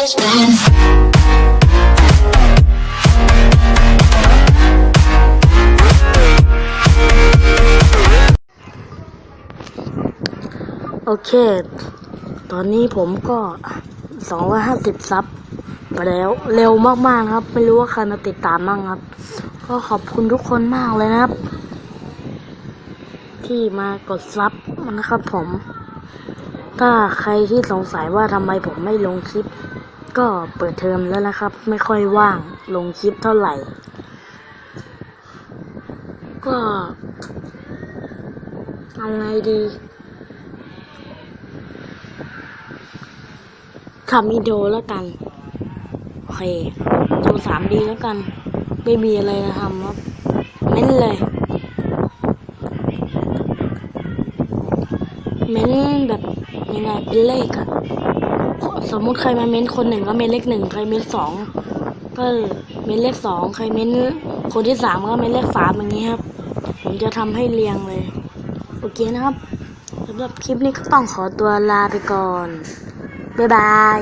always been. โอเค ตอนนี้ผมก็ 250 ซับไปแล้ว เร็วมากๆนะครับ ไม่รู้ว่าใครมาติดตามบ้างครับ ก็ขอบคุณทุกคนมากเลยนะครับ ที่มากดซับนะครับผม ถ้าใครที่สงสัยว่าทำไมผมไม่ลงคลิป ก็เปิดเทอมแล้วนะครับ ไม่ค่อยว่างลงคลิปเท่าไหร่ ก็เอาไงดีทำอินโดแล้วกัน โอเคดูสามดีแล้วกัน ไม่มีอะไรจะทำครับเม้นเลย เม้นแบบยังไงเป็นเลขอะ สมมุติใครมาเม้นคนหนึ่งก็เม้นเลขหนึ่งใครเม้นสองก็เม้นเลขสองใครเม้นคนที่สามก็เม้นเลขสามอย่างนี้ครับ ผมจะทำให้เรียงเลยโอเคนะครับสำหรับคลิปนี้ก็ต้องขอตัวลาไปก่อนบ๊ายบาย